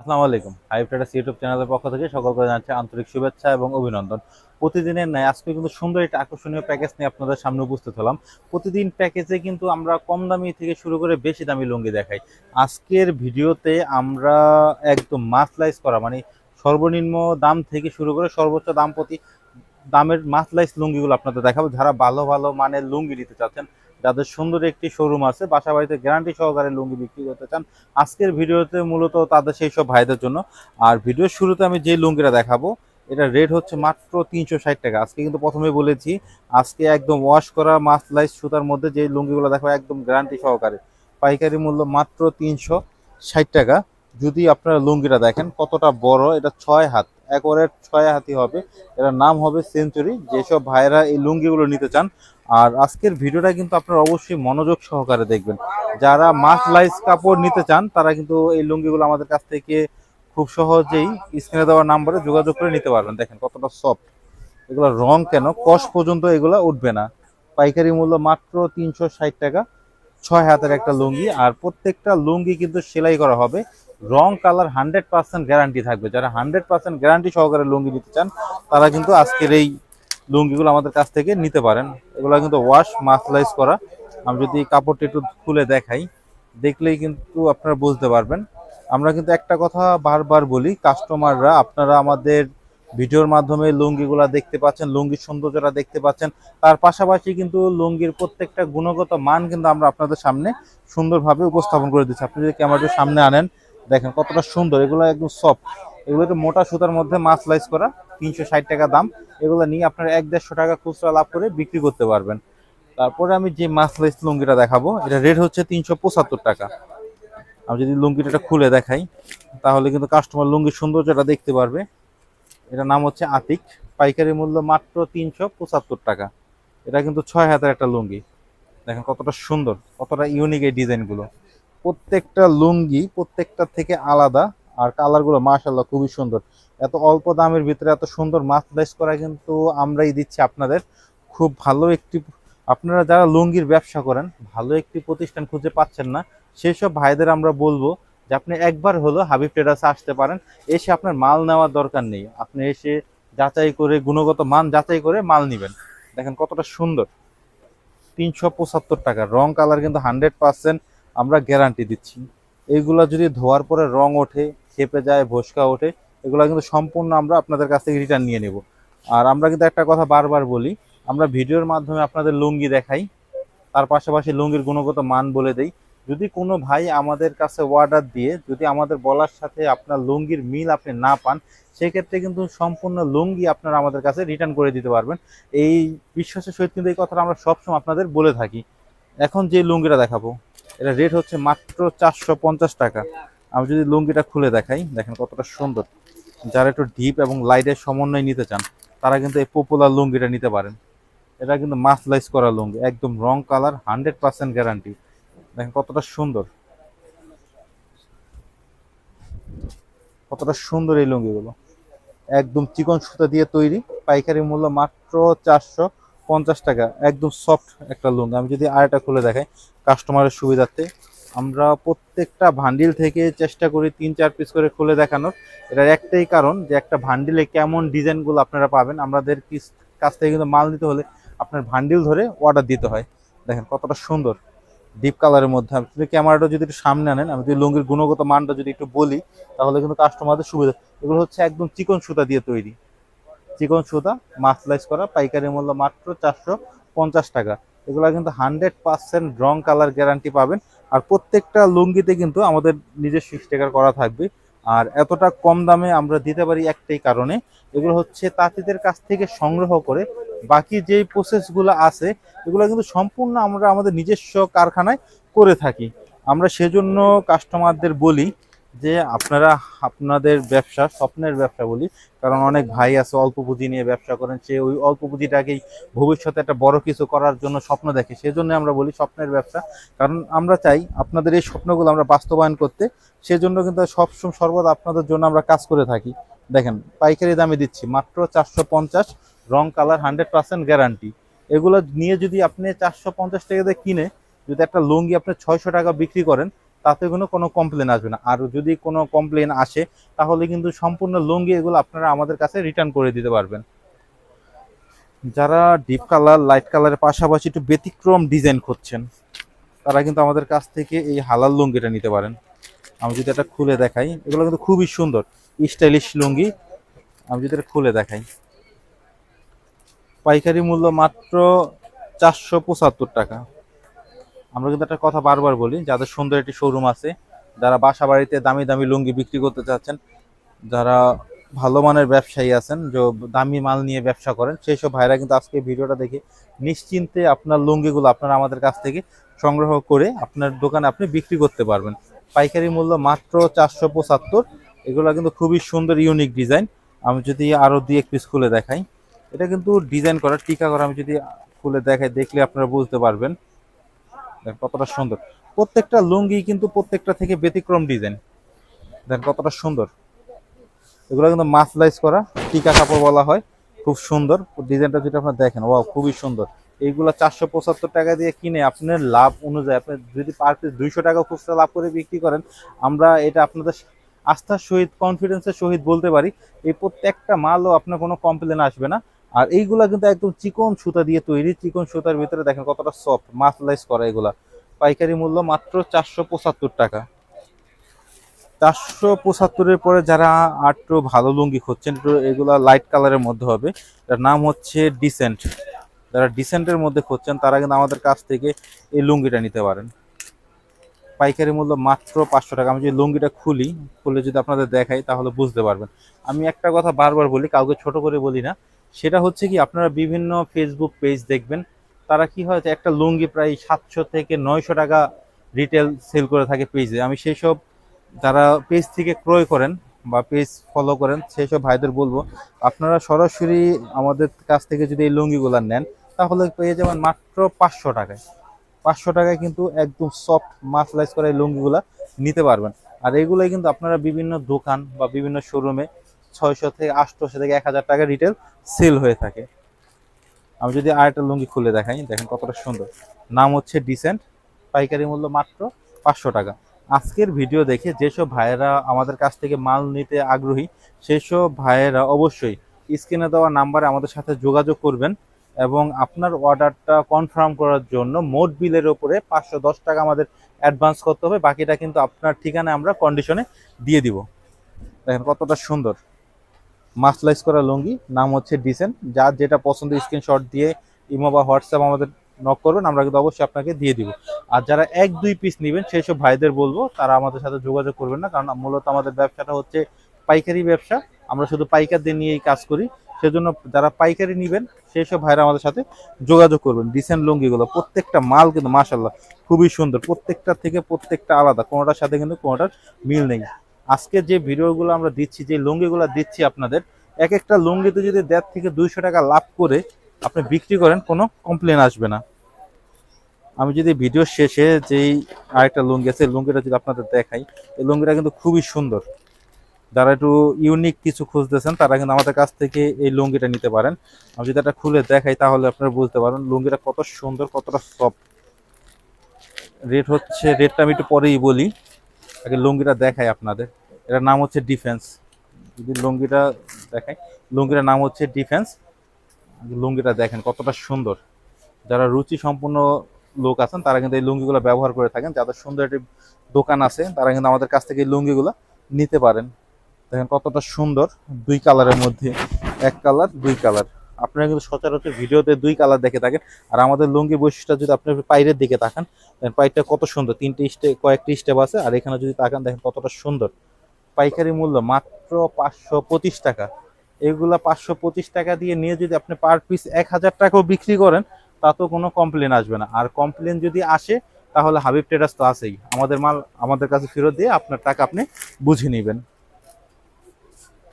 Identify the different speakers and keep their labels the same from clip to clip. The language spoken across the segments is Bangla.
Speaker 1: আসসালামু আলাইকুম। হাইপ ট্রেডার্স ইউটিউব চ্যানেলের পক্ষ থেকে সকলকে জানাচ্ছি আন্তরিক শুভেচ্ছা এবং অভিনন্দন। প্রতিদিনের ন্যায় আজকে কিন্তু সুন্দর একটা আকর্ষণীয় প্যাকেজ নিয়ে আপনাদের সামনে উপস্থিত হলাম। প্রতিদিন প্যাকেজে কিন্তু আমরা কম দামি থেকে শুরু করে বেশি দামি লুঙ্গি দেখাই। আজকের ভিডিওতে আমরা একদম মাসলাইজ করা মানে সর্বনিম্ন দাম থেকে শুরু করে সর্বোচ্চ দাম প্রতি দামের মাসলাইজ লুঙ্গিগুলো আপনাদের দেখাবো। যারা ভালো ভালো মানের লুঙ্গি নিতে চাচ্ছেন যাদের সুন্দর একটি শোরুম আছে বাসা বাড়িতে গ্যারান্টি সহকারে লুঙ্গি বিক্রি করতে চান, আজকের ভিডিওতে মূলত তাদের সেই সব ভাইদের জন্য। আর ভিডিওর শুরুতে আমি যে লুঙ্গিটা দেখাবো এটা রেট হচ্ছে মাত্র তিনশো ষাট টাকা। আজকে কিন্তু প্রথমে বলেছি, আজকে একদম ওয়াশ করা মাসলাইজ সুতার মধ্যে যে লুঙ্গিগুলো দেখাবো, একদম গ্যারান্টি সহকারে। পাইকারি মূল্য মাত্র তিনশো ষাট টাকা। যদি আপনারা লুঙ্গিটা দেখেন, কতটা বড়, এটা ছয় হাত। একবারে ছয় হাতি হবে। এটার নাম হবে সেঞ্চুরি যেসব ভাইরা এই লুঙ্গিগুলো নিতে চান, আর আজকের ভিডিওটা কিন্তু আপনারা অবশ্যই মনোযোগ সহকারে দেখবেন। যারা মাস লাইস কাপড় নিতে চান, তারা কিন্তু এই লুঙ্গিগুলো আমাদের কাছ থেকে খুব সহজেই স্ক্রিনে দেওয়া নাম্বারে যোগাযোগ করে নিতে পারবেন। দেখেন কতটা সফট এগুলো রং কেন? কষ পর্যন্ত এগুলো উঠবে না। পাইকারি মূল্য মাত্র তিনশো ষাট টাকা, ছয় হাতের একটা লুঙ্গি। আর প্রত্যেকটা লুঙ্গি কিন্তু সেলাই করা হবে। রং কালার হান্ড্রেড পার্সেন্ট গ্যারান্টি থাকবে। যারা হান্ড্রেড পার্সেন্ট গ্যারান্টি সহকারে লুঙ্গি নিতে চান, তারা কিন্তু আজকের এই লুঙ্গিগুলো আমাদের কাছ থেকে নিতে পারেন। এগুলো কিন্তু ওয়াশ মাসলাইজ করা। আমি যদি কাপড়টা একটু খুলে দেখাই, দেখলেই কিন্তু আপনারা বুঝতে পারবেন। আমরা কিন্তু একটা কথা বারবার বলি কাস্টমাররা আপনারা আমাদের ভিডিওর মাধ্যমে লুঙ্গিগুলা দেখতে পাচ্ছেন, লুঙ্গির সৌন্দর্যটা দেখতে পাচ্ছেন। তার পাশাপাশি কিন্তু লুঙ্গির প্রত্যেকটা গুণগত মান কিন্তু আমরা আপনাদের সামনে সুন্দরভাবে উপস্থাপন করে দিচ্ছি। আপনি যদি ক্যামেরাটা সামনে আনেন দেখেন কতটা সুন্দর, এগুলো একদম সফট এগুলো একটু মোটা সুতার মধ্যে মাসলাইজ করা, তিনশো ষাট টাকা দাম। এগুলো নিয়ে আপনারা এক দেড়শো টাকা খুচরা লাভ করে বিক্রি করতে পারবেন। তারপরে আমি যে মাসলাইজ লুঙ্গিটা দেখাবো, এটা রেট হচ্ছে তিনশো পঁচাত্তর টাকা। আমি যদি লুঙ্গিটা খুলে দেখাই, তাহলে কিন্তু কাস্টমার লুঙ্গির সৌন্দর্যটা দেখতে পারবে। এটার নাম হচ্ছে আতিক। পাইকারি মূল্য মাত্র তিনশো পঁচাত্তর টাকা। এটা কিন্তু ছয় হাতের একটা লুঙ্গি। দেখেন কতটা সুন্দর, কতটা ইউনিক এই ডিজাইনগুলো প্রত্যেকটা লুঙ্গি প্রত্যেকটা থেকে আলাদা আর কালারগুলো মাশাল্লাহ খুবই সুন্দর। এত অল্প দামের ভিতরে এত সুন্দর মাছ লাইস করা কিন্তু আমরাই দিচ্ছি আপনাদের। খুব ভালো একটি, আপনারা যারা লুঙ্গির ব্যবসা করেন, ভালো একটি প্রতিষ্ঠান খুঁজে পাচ্ছেন না সেই সব ভাইদের আমরা বলব যে আপনি একবার হলো হাবিব ট্রেডার্সে আসতে পারেন, এসে আপনার মাল নেওয়ার দরকার নেই। আপনি এসে যাচাই করে, গুণগত মান যাচাই করে মাল নেবেন। দেখেন কতটা সুন্দর। তিনশো পঁচাত্তর টাকা। রং কালার কিন্তু হান্ড্রেড পার্সেন্ট আমরা গ্যারান্টি দিচ্ছি। এইগুলা যদি ধোয়ার পরে রং ওঠে, খেপে যায়, ভস্কা ওঠে, এগুলো কিন্তু সম্পূর্ণ আমরা আপনাদের কাছ থেকে রিটার্ন নিয়ে নেব। আর আমরা কিন্তু একটা কথা বারবার বলি, আমরা ভিডিওর মাধ্যমে আপনাদের লুঙ্গি দেখাই, তার পাশাপাশি লুঙ্গির গুণগত মান বলে দেই। যদি কোনো ভাই আমাদের কাছে অর্ডার দিয়ে যদি আমাদের বলার সাথে আপনার লুঙ্গির মিল আপনি না পান, সেক্ষেত্রে কিন্তু সম্পূর্ণ লুঙ্গি আপনারা আমাদের কাছে রিটার্ন করে দিতে পারবেন। এই বিশ্বাসের সহিত কিন্তু এই কথাটা আমরা সবসময় আপনাদের বলে থাকি। এখন যে লুঙ্গিটা দেখাবো। এটা রেট হচ্ছে মাত্র চারশো পঞ্চাশ টাকা। আমি যদি লুঙ্গিটা খুলে দেখাই, দেখেন কতটা সুন্দর। যারা একটু ডিপ এবং লাইটের সমন্বয় নিতে চান, তারা কিন্তু এই পপুলার লুঙ্গিটা নিতে পারেন। এটা কিন্তু মাসলাইজ করা লুঙ্গি, একদম রং কালার হান্ড্রেড পার্সেন্ট গ্যারান্টি দেখেন কতটা সুন্দর। কতটা সুন্দর এই লুঙ্গিগুলো। একদম চিকন সুতা দিয়ে তৈরি, পাইকারি মূল্য মাত্র চারশো পঞ্চাশ টাকা, একদম সফট একটা লুঙ্গি আমি যদি আরেকটা খুলে দেখাই কাস্টমারের সুবিধার্থে। আমরা প্রত্যেকটা ভান্ডিল থেকে চেষ্টা করি তিন, চার পিস করে খুলে দেখানোর। এটার একটাই কারণ যে একটা ভান্ডিলে কেমন ডিজাইনগুলো আপনারা পাবেন। আমাদের কিস- কাছ থেকে কিন্তু মাল নিতে হলে আপনার ভান্ডিল ধরে অর্ডার দিতে হয়। দেখেন কতটা সুন্দর। ডিপ কালারের মধ্যে। আপনি ক্যামেরাটা যদি একটু সামনে আনেন, আমি যদি লুঙ্গির গুণগত মানটা যদি একটু বলি, তাহলে কিন্তু কাস্টমারদের সুবিধা। এগুলো হচ্ছে একদম চিকন সুতা দিয়ে তৈরি। চিকন সুতা মাসলাইজ করা, পাইকারি মূল্য মাত্র চারশো পঞ্চাশ টাকা। এগুলো কিন্তু হান্ড্রেড পার্সেন্ট রং কালার গ্যারান্টি পাবেন। আর প্রত্যেকটা লুঙ্গিতে কিন্তু আমাদের নিজস্ব স্টিকার করা থাকবে। আর এতটা কম দামে আমরা দিতে পারি একটাই কারণে, এগুলো হচ্ছে তাঁতিদের কাছ থেকে সংগ্রহ করে বাকি যেই প্রসেসগুলো আছে, এগুলো কিন্তু সম্পূর্ণ আমরা আমাদের নিজস্ব কারখানায় করে থাকি। আমরা সেজন্য কাস্টমারদের বলি যে আপনারা আপনাদের ব্যবসা, স্বপ্নের ব্যবসা বলি, কারণ অনেক ভাই আছে অল্প পুঁজি নিয়ে ব্যবসা করেন, সে ওই অল্প পুঁজিটাকেই ভবিষ্যতে একটা বড় কিছু করার জন্য স্বপ্ন দেখে। সেজন্য আমরা বলি স্বপ্নের ব্যবসা। কারণ আমরা চাই আপনাদের এই স্বপ্নগুলো আমরা বাস্তবায়ন করতে, সেজন্য কিন্তু সবসময় সর্বদা আপনাদের জন্য আমরা কাজ করে থাকি। দেখেন, পাইকারি দামে দিচ্ছি মাত্র চারশো পঞ্চাশ, রং, কালার হান্ড্রেড পার্সেন্ট গ্যারান্টি। এগুলো নিয়ে যদি আপনি চারশো পঞ্চাশ টাকা দিয়ে কিনে, যদি একটা লুঙ্গি আপনি ছয়শো টাকা বিক্রি করেন তাতে কোনো কোনো কমপ্লেন আসবে না। আর যদি কোনো কমপ্লেন আসে, তাহলে কিন্তু সম্পূর্ণ লুঙ্গি এগুলো আপনারা আমাদের কাছে রিটার্ন করে দিতে পারবেন। যারা ডিপ কালার লাইট কালারের পাশাপাশি একটু ব্যতিক্রম ডিজাইন খুঁজছেন, তারা কিন্তু আমাদের কাছ থেকে এই হালাল লুঙ্গিটা নিতে পারেন। আমি যদি এটা খুলে দেখাই, এগুলো কিন্তু খুবই সুন্দর স্টাইলিশ লুঙ্গি। আমি যদি এটা খুলে দেখাই, পাইকারি মূল্য মাত্র চারশো পঁচাত্তর টাকা। আমরা কিন্তু একটা কথা বারবার বলি, যাদের সুন্দর একটি শোরুম আছে, যারা বাসা বাড়িতে দামি দামি লুঙ্গি বিক্রি করতে চাচ্ছেন, যারা ভালো মানের ব্যবসায়ী আছেন, যে দামি মাল নিয়ে ব্যবসা করেন, সেই সব ভাইরা কিন্তু আজকে ভিডিওটা দেখে নিশ্চিন্তে আপনার লুঙ্গিগুলো আপনারা আমাদের কাছ থেকে সংগ্রহ করে আপনার দোকানে আপনি বিক্রি করতে পারবেন। পাইকারি মূল্য মাত্র চারশো পঁচাত্তর, এগুলো কিন্তু খুবই সুন্দর ইউনিক ডিজাইন আমি যদি আরও দুই, এক পিস খুলে দেখাই। এটা কিন্তু ডিজাইন করা, টিকা করা, আমি যদি খুলে দেখাই, দেখলে আপনারা বুঝতে পারবেন। দেখেন কতটা সুন্দর। প্রত্যেকটা লুঙ্গি কিন্তু প্রত্যেকটা থেকে ব্যতিক্রম ডিজাইন। দেখেন কতটা সুন্দর। এগুলো কিন্তু মাসলাইজ করা, টিকা কাপড় বলা হয়। খুব সুন্দর। ডিজাইনটা যদি আপনার দেখেন, ওয়াও, খুবই সুন্দর। এইগুলো চারশো পঁচাত্তর টাকা দিয়ে কিনে আপনার লাভ অনুযায়ী, আপনি যদি পার পিস দুইশো টাকা খুচরা লাভ করে বিক্রি করেন, আমরা এটা আপনাদের আস্থার সহিত কনফিডেন্সের সহিত বলতে পারি, এই প্রত্যেকটা মালও আপনার কোনো কমপ্লেন আসবে না। আর এইগুলা কিন্তু একদম চিকন সুতা দিয়ে তৈরি। চিকন সুতার ভিতরে দেখেন কতটা সফট মাসলাইজ করা এগুলা। পাইকারি মূল্য মাত্র চারশো পঁচাত্তর টাকা। চারশো পঁচাত্তরের পরে যারা আটটু ভালো লুঙ্গি খুঁজছেন এগুলা লাইট কালারের মধ্যে হবে। এটার নাম হচ্ছে ডিসেন্ট যারা ডিসেন্টের মধ্যে খুঁজছেন, তারা কিন্তু আমাদের কাছ থেকে এই লুঙ্গিটা নিতে পারেন। পাইকারি মূল্য মাত্র পাঁচশো টাকা। আমি যদি লুঙ্গিটা খুলি, খুলে যদি আপনাদের দেখাই, তাহলে বুঝতে পারবেন। আমি একটা কথা বারবার বলি, কাউকে ছোট করে বলি না। সেটা হচ্ছে কি আপনারা বিভিন্ন ফেসবুক পেজ দেখবেন, তারা কি হয় একটা লুঙ্গি প্রায় সাতশো থেকে নয়শো টাকা রিটেল সেল করে থাকে পেজে আমি সেই সব যারা পেজ থেকে ক্রয় করেন বা পেজ ফলো করেন সেই সব ভাইদের বলব, আপনারা সরাসরি আমাদের কাছ থেকে যদি এই লুঙ্গিগুলো নেন, তাহলে পেয়ে যাবেন মাত্র পাঁচশো টাকায়। পাঁচশো টাকায় কিন্তু একদম সফট মাসলাইজ করা এই লুঙ্গিগুলো নিতে পারবেন। আর এগুলোই কিন্তু আপনারা বিভিন্ন দোকান বা বিভিন্ন শোরুমে ছয়শো থেকে আটশোশো থেকে এক হাজার টাকা রিটেল সেল হয়ে থাকে। আমি যদি আরেকটা লুঙ্গি খুলে দেখাই, দেখেন কতটা সুন্দর। নাম হচ্ছে ডিসেন্ট পাইকারি মূল্য মাত্র পাঁচশো টাকা। আজকের ভিডিও দেখে যেসব ভাইয়েরা আমাদের কাছ থেকে মাল নিতে আগ্রহী, সেসব ভাইয়েরা অবশ্যই স্ক্রিনে দেওয়া নাম্বারে আমাদের সাথে যোগাযোগ করবেন এবং আপনার অর্ডারটা কনফার্ম করার জন্য মোট বিলের ওপরে পাঁচশো দশ টাকা আমাদের অ্যাডভান্স করতে হবে। বাকিটা কিন্তু আপনার ঠিকানায় আমরা কন্ডিশনে দিয়ে দিব। দেখেন কতটা সুন্দর। মাসলাইজ করা লুঙ্গি, নাম হচ্ছে ডিসেন্ট যার যেটা পছন্দ স্ক্রিনশট দিয়ে ইমো বা হোয়াটসঅ্যাপ আমাদের নক করবেন, আমরা কিন্তু অবশ্যই আপনাকে দিয়ে দিব। আর যারা এক, দুই পিস নেবেন সেই সব ভাইদের বলব, তারা আমাদের সাথে যোগাযোগ করবেন না, কারণ মূলত আমাদের ব্যবসাটা হচ্ছে পাইকারি ব্যবসা। আমরা শুধু পাইকারদের নিয়েই কাজ করি, সেজন্য যারা পাইকারি নেবেন সেই সব ভাইরা আমাদের সাথে যোগাযোগ করবেন। ডিসেন্ট লুঙ্গিগুলো, প্রত্যেকটা মাল কিন্তু মাশাল্লাহ খুবই সুন্দর, প্রত্যেকটা থেকে প্রত্যেকটা আলাদা, কোনোটার সাথে কিন্তু কোনোটার মিল নেই। আজকে যে ভিডিওগুলো আমরা দিচ্ছি, যে লুঙ্গিগুলো দিচ্ছি আপনাদের, এক একটা লুঙ্গিতে যদি দেড় থেকে দুইশো টাকা লাভ করে আপনি বিক্রি করেন, কোনো কমপ্লেন আসবে না। আমি যদি ভিডিও শেষে যেই আরেকটা লুঙ্গি আছে লুঙ্গিটা যদি আপনাদের দেখাই, এই লুঙ্গিটা কিন্তু খুবই সুন্দর। যারা একটু ইউনিক কিছু খুঁজতেছেন, তারা কিন্তু আমাদের কাছ থেকে এই লুঙ্গিটা নিতে পারেন। আমি যদি এটা খুলে দেখাই, তাহলে আপনারা বুঝতে পারেন লুঙ্গিটা কত সুন্দর, কতটা সফট রেট হচ্ছে রেটটা আমি একটু পরেই বলি। আগে লুঙ্গিটা দেখাই আপনাদের। এটার নাম হচ্ছে ডিফেন্স। যদি লুঙ্গিটা দেখাই, লুঙ্গিটার নাম হচ্ছে ডিফেন্স। লুঙ্গিটা দেখেন কতটা সুন্দর। যারা রুচি সম্পূর্ণ লোক আছেন, তারা কিন্তু এই লুঙ্গিগুলো ব্যবহার করে থাকেন। যাদের সুন্দর একটি দোকান আছে, তারা কিন্তু আমাদের কাছ থেকে এই লুঙ্গিগুলো নিতে পারেন। দেখেন কতটা সুন্দর। দুই কালারের মধ্যে, এক কালার, দুই কালার। আপনারা কিন্তু সচরাচর ভিডিওতে দুই কালার দেখে থাকেন। আর আমাদের লুঙ্গি বৈশিষ্ট্য যদি আপনি পাইরের দিকে তাকান পাইরটা কত সুন্দর। তিনটে স্টেপ কয়েকটি স্টেপ আছে, আর এখানে যদি তাকান, দেখেন কতটা সুন্দর। পাইকারি মূল্য মাত্র পাঁচশো পঁচিশ টাকা। এগুলা পাঁচশো পঁচিশ টাকা দিয়ে নিয়ে যদি আপনি পার পিস এক হাজার টাকাও বিক্রি করেন, তাতেও কোনো কমপ্লেন আসবে না। আর কমপ্লেন যদি আসে, তাহলে হাবিব ট্রেডার্স তো আছেই। আমাদের মাল, আমাদের কাছে ফেরত দিয়ে আপনার টাকা আপনি বুঝে নেবেন।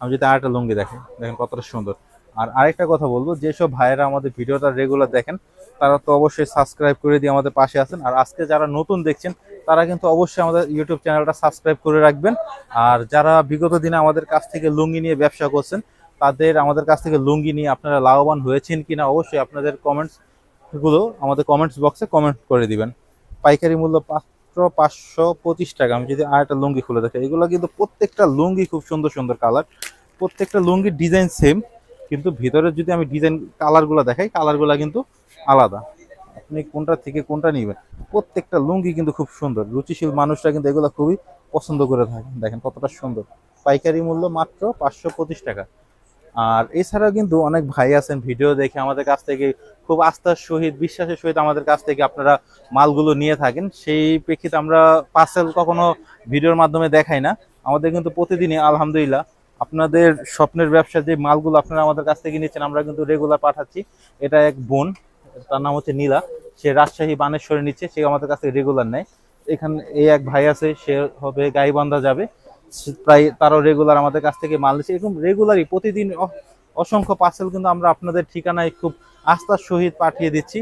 Speaker 1: আমি যদি আরেকটা লুঙ্গি দেখেন দেখেন কতটা সুন্দর। আর আরেকটা কথা বলব, যেসব ভাইয়েরা আমাদের ভিডিওটা রেগুলার দেখেন, তারা তো অবশ্যই সাবস্ক্রাইব করে দিয়ে আমাদের পাশে আছেন। আর আজকে যারা নতুন দেখছেন, তারা কিন্তু অবশ্যই আমাদের ইউটিউব চ্যানেলটা সাবস্ক্রাইব করে রাখবেন। আর যারা বিগত দিনে আমাদের কাছ থেকে লুঙ্গি নিয়ে ব্যবসা করছেন, তাদের আমাদের কাছ থেকে লুঙ্গি নিয়ে আপনারা লাভবান হয়েছেন কিনা অবশ্যই আপনাদের কমেন্টসগুলো আমাদের কমেন্টস বক্সে কমেন্ট করে দিবেন। পাইকারি মূল্য মাত্র পাঁচশো পঁচিশ টাকা। আমি যদি আর একটা লুঙ্গি খুলে দেখি, এগুলো কিন্তু প্রত্যেকটা লুঙ্গি খুব সুন্দর সুন্দর কালার প্রত্যেকটা লুঙ্গির ডিজাইন সেম কিন্তু ভিতরে যদি আমি ডিজাইন কালারগুলো দেখাই কালারগুলো কিন্তু আলাদা। আপনি কোনটা থেকে কোনটা নেবেন? প্রত্যেকটা লুঙ্গি কিন্তু খুব সুন্দর। রুচিশীল মানুষরা কিন্তু এগুলো খুবই পছন্দ করে থাকে দেখেন কতটা সুন্দর। পাইকারি মূল্য মাত্র পাঁচশো পঁচিশ টাকা। আর এছাড়াও কিন্তু অনেক ভাই আছেন ভিডিও দেখে আমাদের কাছ থেকে, খুব আস্থার সহিত, বিশ্বাসের সহিত আমাদের কাছ থেকে আপনারা মালগুলো নিয়ে থাকেন। সেই প্রেক্ষিতে আমরা পার্সেল কখনো ভিডিওর মাধ্যমে দেখাই না। আমাদের কিন্তু প্রতিদিনই আলহামদুলিল্লাহ আপনাদের স্বপ্নের ব্যবসা যে মালগুলো আপনারা আমাদের কাছ থেকে নিচ্ছেন, আমরা কিন্তু রেগুলার পাঠাচ্ছি। এটা এক বোন, তার নাম হচ্ছে নীলা। সে রাজশাহী বানেশ্বরে নিচ্ছে, সে আমাদের কাছ থেকে রেগুলার নেয়। এখানে, এই এক ভাই আছে, সে হবে গাইবান্ধা যাবে। প্রায় তারও রেগুলার আমাদের কাছ থেকে মাল নিচ্ছে। এরকম রেগুলারই প্রতিদিন অসংখ্য পার্সেল কিন্তু আমরা আপনাদের ঠিকানায় খুব আস্থার সহিত পাঠিয়ে দিচ্ছি।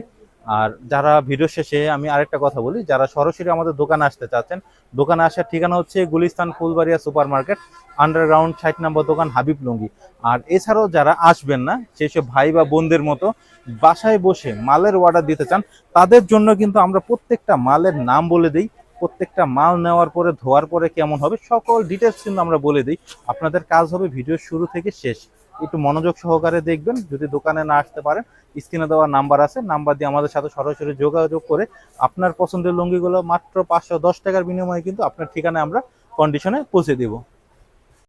Speaker 1: আর যারা ভিডিও শেষে আমি আরেকটা কথা বলি, যারা সরাসরি আমাদের দোকানে আসতে চাচ্ছেন, দোকানে আসার ঠিকানা হচ্ছে Gulistan Fulbaria super market underground ষাট নম্বর দোকান হাবিব লুঙ্গি। আর এছাড়াও যারা আসবেন না, সেই সব ভাই বা বোনদের মতো, বাসায় বসে মালের অর্ডার দিতে চান, তাদের জন্য কিন্তু আমরা প্রত্যেকটা মালের নাম বলে দিই, প্রত্যেকটা মাল নেওয়ার পরে, ধোয়ার পরে কেমন হবে, সকল ডিটেলস কিন্তু আমরা বলে দিই। আপনাদের কাজ হবে ভিডিও শুরু থেকে শেষ। একটু মনোযোগ সহকারে দেখবেন, যদি দোকানে না আসতে পারেন, স্ক্রিনে দেওয়া নাম্বার আছে, নাম্বার দিয়ে আমাদের সাথে সরাসরি যোগাযোগ করে আপনার পছন্দের লুঙ্গিগুলো মাত্র পাঁচশো দশ টাকার বিনিময়ে কিন্তু আপনার ঠিকানায় আমরা কন্ডিশনে পৌঁছে দিব।